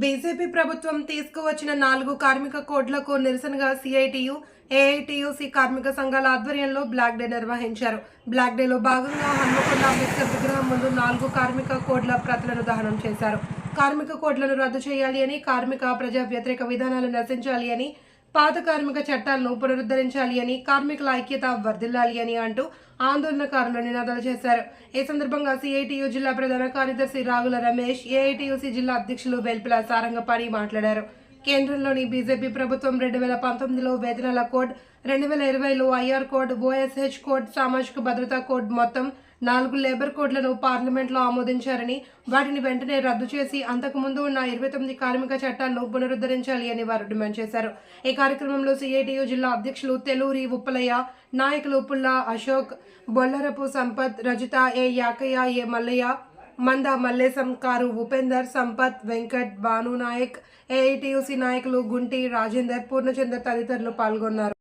BJP ప్రభుత్వం తీసుకువచ్చిన నాలుగు కార్మిక కోడ్లకు నిరసనగా సిఐటియు ఏఐటియుసి కార్మిక సంఘాల ఆధ్వర్యంలో బ్లాక్ డే నిర్వహించారు. బ్లాక్ డేలో భాగంగా హన్మకొండ అంబేద్కర్ విగ్రహం ముందు నాలుగు కార్మిక కోడ్ల ప్రతులను దహనం చేశారు. కార్మిక కోడ్లను రద్దు చేయాలి అని కార్మిక ప్రజా వ్యతిరేక విధానాలు నశించాలి అని పాత కార్మిక చట్టాలను పునరుద్ధరించాలి అని కార్మికుల ఐక్యత వర్ధిల్లాలి అని అంటూ ఆందోళనకారులు నినాదాలు చేశారు. ఈ సందర్భంగా సిఐటియు జిల్లా ప్రధాన కార్యదర్శి రాగుల రమేష్ ఏఐటియుసి జిల్లా అధ్యక్షులు వెల్పుల సారంగపాణి మాట్లాడారు. కేంద్రంలోని బీజేపీ ప్రభుత్వం రెండు వేల పంతొమ్మిదిలో వేతనాల కోడ్ రెండు వేల ఇరవైలో ఐఆర్ కోడ్ ఓఎస్హెచ్ కోడ్ సామాజిక భద్రతా కోడ్ మొత్తం నాలుగు లేబర్ కోడ్లను పార్లమెంట్లో ఆమోదించారని వాటిని వెంటనే రద్దు చేసి అంతకుముందు ఉన్న ఇరవై తొమ్మిది కార్మిక చట్టాలను పునరుద్ధరించాలి అని వారు డిమాండ్ చేశారు. ఈ కార్యక్రమంలో సిఐటియు జిల్లా అధ్యక్షులు తెలూరి ఉప్పలయ్య నాయకులు పుల్లా అశోక్ బొల్లరపు సంపత్ రజిత ఏ యాకయ్య ఏ మల్లయ్య మంద మల్లేశం కారు ఉపేందర్ సంపత్ వెంకట్ భాను నాయక్ ఏఐటియుసి నాయకులు గుంటి రాజేందర్ పూర్ణచందర్ తదితరులు పాల్గొన్నారు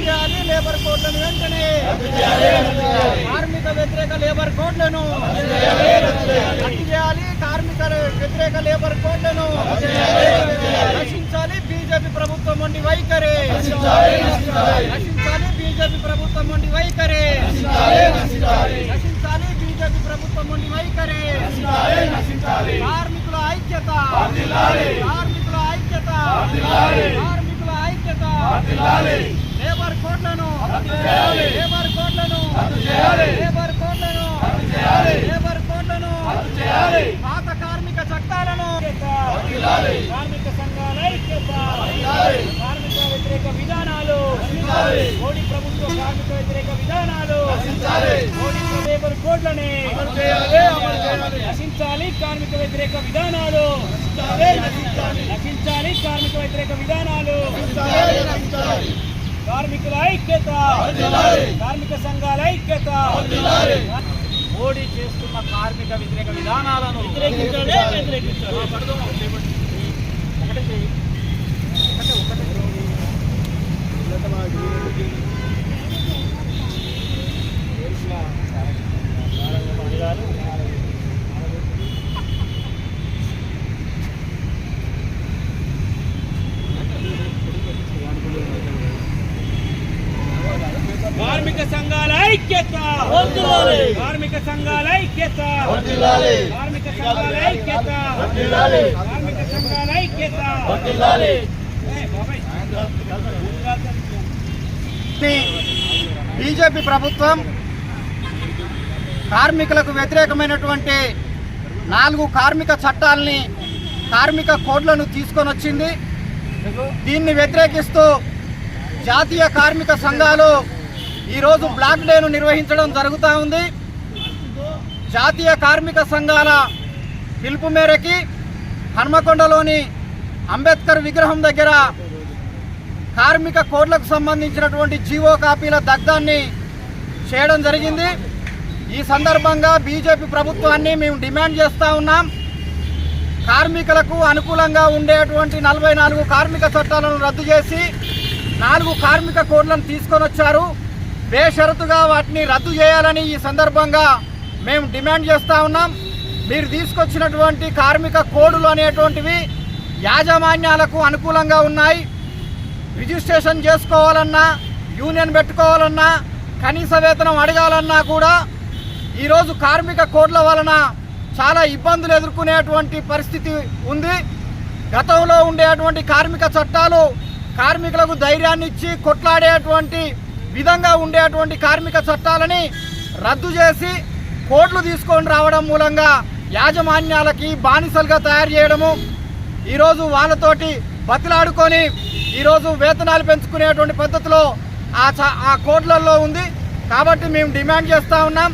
చేయాలి లేబర్ కోడ్లను వెంటనే కార్మిక వ్యతిరేక లేబర్ కోడ్లను రద్దు చేయాలి కార్మిక వ్యతిరేక లేబర్ కోడ్లను రక్షించాలి బీజేపీ ప్రభుత్వం వంటి వైఖరి. రక్షించాలి బీజేపీ ప్రభుత్వం వంటి వైఖరి. రక్షించాలి బీజేపీ ప్రభుత్వం వంటి వైఖరి. కార్మికుల ఐక్యత. కార్మికుల ఐక్యత. కార్మికుల ఐక్యత. లేబర్ కోడ్లను. లేబర్ కోడ్లను లేబర్ కోడ్లను లేబర్ కోడ్లను పాత చట్టాలను కార్మిక సంఘాల ఐక్యత కార్మిక వ్యతిరేక విధానాలు మోడీ ప్రభుత్వ కార్మిక వ్యతిరేక విధానాలు మోడీ లేబర్ కోడ్లని నశించాలి కార్మిక వ్యతిరేక విధానాలు. నశించాలి. కార్మిక వ్యతిరేక విధానాలు. కార్మికుల ఐక్యత. కార్మిక సంఘాల ఐక్యత. మోడీ చేస్తున్న కార్మిక వ్యతిరేక విధానాలను ఒకటే. ఒకటే కార్మిక సంఘాల ఐక్యత. కార్మిక సంఘాల ఐక్యత. కార్మిక సంఘాల ఐక్యత. కార్మిక సంఘాల ఐక్యత. బీజేపీ ప్రభుత్వం కార్మికులకు వ్యతిరేకమైనటువంటి నాలుగు కార్మిక చట్టాలని కార్మిక కోడ్లను తీసుకొని వచ్చింది. దీన్ని వ్యతిరేకిస్తూ జాతీయ కార్మిక సంఘాలు ఈరోజు బ్లాక్ డేను నిర్వహించడం జరుగుతూ ఉంది. జాతీయ కార్మిక సంఘాల పిలుపు మేరకి హన్మకొండలోని అంబేద్కర్ విగ్రహం దగ్గర కార్మిక కోడ్లకు సంబంధించినటువంటి జీవో కాపీల దగ్ధాన్ని చేయడం జరిగింది. ఈ సందర్భంగా బీజేపీ ప్రభుత్వాన్ని మేము డిమాండ్ చేస్తూ ఉన్నాం. కార్మికులకు అనుకూలంగా ఉండేటువంటి నలభై నాలుగు కార్మిక చట్టాలను రద్దు చేసి నాలుగు కార్మిక కోడ్లను తీసుకొని వచ్చారు బేషరతుగా వాటిని రద్దు చేయాలని ఈ సందర్భంగా మేము డిమాండ్ చేస్తూ ఉన్నాం. మీరు తీసుకొచ్చినటువంటి కార్మిక కోడులు అనేటువంటివి యాజమాన్యాలకు అనుకూలంగా ఉన్నాయి. రిజిస్ట్రేషన్ చేసుకోవాలన్నా యూనియన్ పెట్టుకోవాలన్నా కనీస వేతనం అడగాలన్నా కూడా ఈరోజు కార్మిక కోడ్ల వలన చాలా ఇబ్బందులు ఎదుర్కొనేటువంటి పరిస్థితి ఉంది. గతంలో ఉండేటువంటి కార్మిక చట్టాలు కార్మికులకు ధైర్యాన్ని ఇచ్చి కొట్లాడేటువంటి విధంగా ఉండేటువంటి కార్మిక చట్టాలని రద్దు చేసి కోట్లు తీసుకొని రావడం మూలంగా యాజమాన్యాలకి బానిసలుగా తయారు చేయడము ఈరోజు వాళ్ళతోటి బతిలాడుకొని ఈరోజు వేతనాలు పెంచుకునేటువంటి పద్ధతిలో ఆ చ- ఆ కోట్లలో ఉంది. కాబట్టి మేము డిమాండ్ చేస్తూ ఉన్నాం.